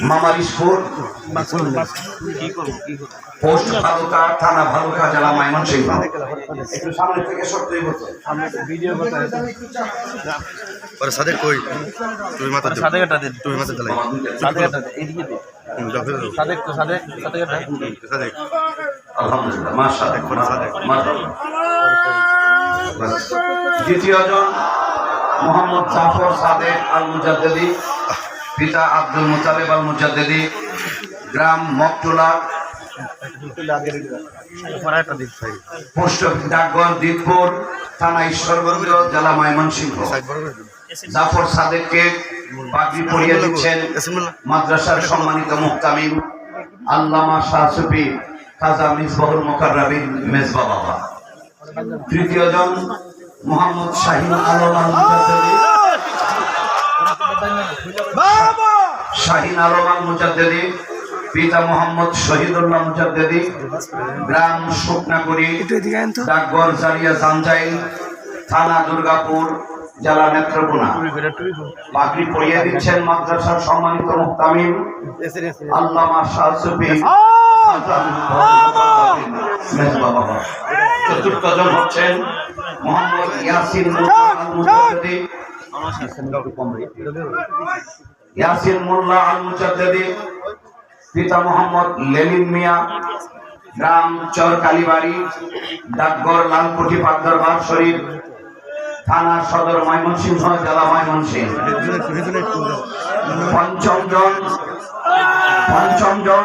মামারিশপুর post Bhaluka থানা ভালুকা জেলা ময়মনসিংহ। একটু সামনে থেকে সত্যি বলতো। পরে সাদে কই? তুমি মাথা কাটা তুমি মাথা দিলাই সাদে কাটা আলহামদুলিল্লাহ মাশাআল্লাহ মাশাআল্লাহ মোহাম্মদ জাফর সাদেক আল মুজাদ্দেদি পিতা আব্দুল মুতালেব আল মুজাদ্দেদি গ্রাম মকটুলা। পরিয়ে দিচ্ছেন মাদ্রাসার সম্মানিত আল্লামা খাজা মেজবা বাবা। তৃতীয় জন মোহাম্মদ শাহিন আলম শাহিন আলম আল মুজাদ্দেদি পিতা মোহাম্মদ শহীদুল্লাহ মুজাদ্দেদি গ্রাম শুকনাগুড়ি ডাকঘর জারিয়া জানজাইল থানা দুর্গাপুর জেলা নেত্রকোনা। পাগড়ি পরিয়ে দিচ্ছেন মাদ্রাসার সম্মানিত মুক্তামিম আল্লামা শাহ সুফি মেজবা চতুর্থ হচ্ছেন মোহাম্মদ ইয়াসিন মুজাদ্দেদি। ইয়াসিন মোল্লা আল মুজাদ্দেদি পিতা মোহাম্মদ লেলিন মিয়া গ্রাম চর কালীবাড়ি ডাকঘর লালকুঠি পাকদরবার শরীফ থানা সদর ময়মনসিংহ জেলা ময়মনসিংহ। পঞ্চম জন পঞ্চম জন।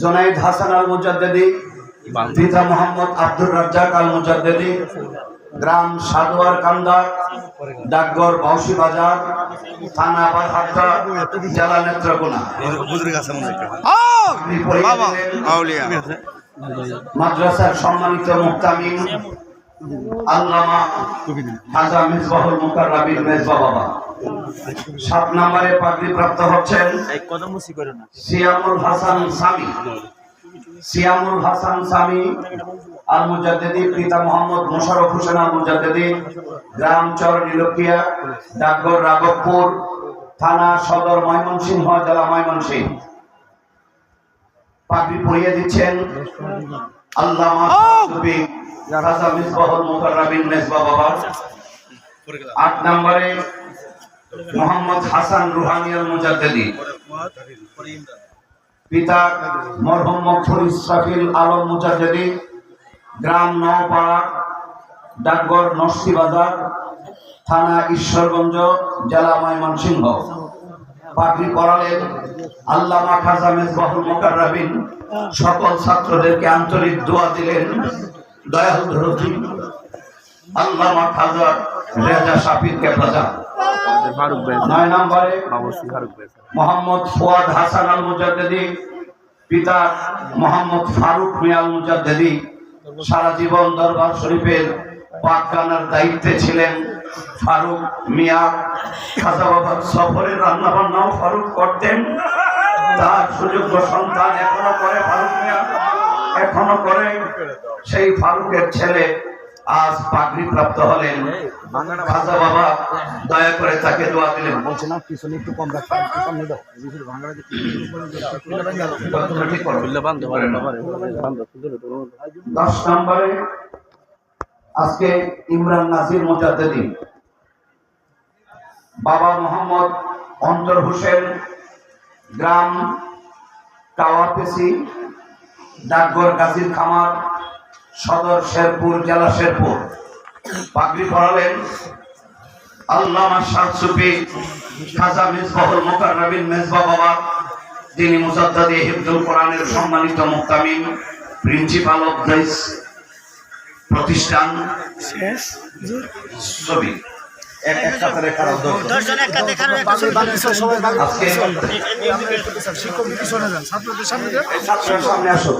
জোনাইদ হাসান আল মুজাদ্দেদি পিতা মোহাম্মদ আব্দুর রাজ্জাক আল মুজাদ্দেদি গ্রাম সাদুয়ার কান্দা ডাকঘর বাউসি বাজার থানা বারহাট্টা জেলা নেত্রকোনা। মাদ্রাসার সম্মানিত মুক্তামিম আল্লামা হাজা মিসবাহুল মুকাররাবিন মেজবা বাবা। সাত নম্বরে পাগড়ি প্রাপ্ত হচ্ছেন সিয়ামুল হাসান সামি সিয়ামুল হাসান সামি আল মুজাদ্দেদি পিতা মোহাম্মদ মোশারফ হোসেন আল মুজাদ্দেদি গ্রাম চর নীলকিয়া ডাকঘর রাঘবপুর থানা সদর ময়মনসিংহ জেলা ময়মনসিংহ। পাগড়ি পরিয়ে দিচ্ছেন আল্লামা রাজা মিসবাহুল মুকাররাবিন মেজবা বাবা। আট নম্বরে মোহাম্মদ হাসান রুহানি আল মুজাদ্দেদি। পিতা মরহুম মকফুর ইসরাফিল আলম মুজাদ্দেদি। গ্রাম নওপাড়া, ডাকঘর নস্তি বাজার, থানা ঈশ্বরগঞ্জ, জেলা ময়মনসিংহ। পাগড়ি পড়ালেন আল্লামা খাজা মেজবাহুল মোকাররাবিন সকল ছাত্রদেরকে আন্তরিক দোয়া দিলেন। দয়াল ধরতি আল্লামা খাজা রেজা শাফিরকে প্রজা ফারুক নয় নম্বরে মোহাম্মদ ফুয়াদ হাসান আল মুজাদ্দেদি পিতা মোহাম্মদ ফারুক মিয়া আল মুজাদ্দেদি। সারা জীবন দরবার শরীফের পাকখানার দায়িত্বে ছিলেন ফারুক মিয়া। খাজা বাবার সফরের রান্না বান্নাও ফারুক করতেন। তার সুযোগ্য সন্তান এখনও করে ফারুক মিয়া। এখনও করে সেই ফারুকের ছেলে আজ পাগড়ি প্রাপ্ত হলেন খাজা বাবা দয়া করে তাকে দোয়া দিলেন। বলছে না পিছনে একটু কম রাখতে সামনে দাও। দশ নম্বরে আজকে ইমরান নাসির মুজাদ্দেদি। বাবা মোহাম্মদ অন্তর হোসেন গ্রাম কাওয়াপেসি ডাকঘর গাজীর খামার সদর শেরপুর জেলা শেরপুর। পাগড়ি পড়ালেন আল্লামা শাহ সুফি খাজা মিসবাহুল মুকাররাবিন মেজবা বাবা যিনি মুসাদ্দাদি হিফজুল কোরআনের সম্মানিত মুক্তামিম প্রিন্সিপাল অফ দিস প্রতিষ্ঠান ছবি। আজকে ছাত্রদের সামনে আসো